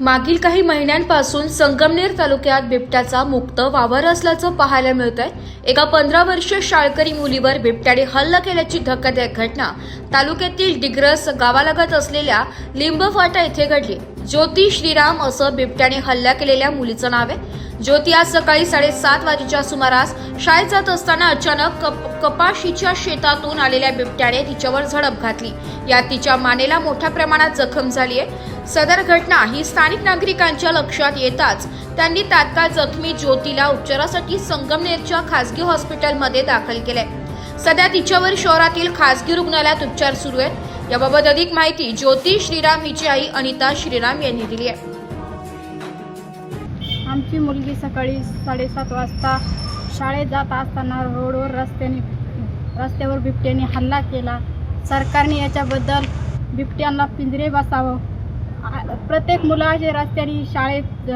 मागील काही महिन्यांपासून संगमनेर तालुक्यात बिबट्याचा मुक्त वावर असल्याचं पाहायला मिळत आहे एका पंधरा वर्षीय शाळकरी मुलीवर बिबट्याने हल्ला केल्याची धक्कादायक घटना तालुक्यातील डिग्रस गावालगत असलेल्या लिंबफाटा येथे घडली. ज्योती श्रीराम असं बिबट्याने हल्ला केलेल्या मुलीचं नाव आहे. ज्योती आज सकाळी साडेसात वाजेच्या सुमारास शाळेत जात असताना अचानक कप कपाशीच्या शेतातून आलेल्या बिबट्याने तिच्यावर झडप घातली. यात तिच्या मानेला मोठ्या प्रमाणात जखम झाली आहे सदर घटना ही स्थानिक नागरिकांच्या लक्षात येताच त्यांनी तात्काळ जखमी ज्योतीला उपचारासाठी संगमनेरच्या खासगी हॉस्पिटलमध्ये दाखल केले सध्या तिच्यावर शहरातील खासगी रुग्णालयात उपचार सुरू आहेत. याबाबत अधिक माहिती ज्योती श्रीराम हिची आई अनिता श्रीराम यांनी दिली आहे आमची मुलगी सकाळी साडेसात वाजता शाळेत जात असताना रोडवर रस्त्याने रस्त्यावर बिबट्याने हल्ला केला. सरकारने याच्याबद्दल बिबट्यांना पिंजरे बसावं. प्रत्येक मुलाचे रस्त्याने शाळेत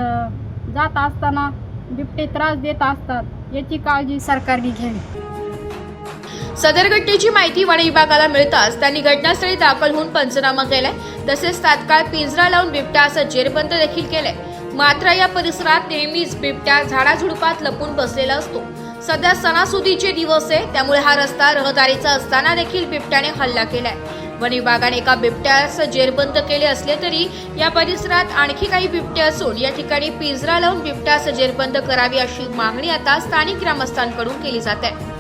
जात असताना बिबटे त्रास देत असतात. याची काळजी सरकारने घ्यावी. सदर घटनेची माहिती वन विभागाला मिळताच त्यांनी घटनास्थळी दाखल होऊन पंचनामा केलाय. तसेच तात्काळ पिंजरा लावून बिबट्या असं जेरबंद देखील केलाय. मात्र या परिसरात नेहमीच बिबट्या झाडाझुडपात लपून बसलेला असतो. सध्या सणासुदीचे दिवस आहे त्यामुळे हा रस्ता रहदारीचा असताना देखील बिबट्याने हल्ला केलाय. वन विभागाने एका बिबट्यास जेरबंद केले असले तरी या परिसरात आणखी काही बिबटे असून या ठिकाणी पिंजरा लावून बिबट्यास जेरबंद करावी अशी मागणी आता स्थानिक ग्रामस्थांकडून केली जात आहे.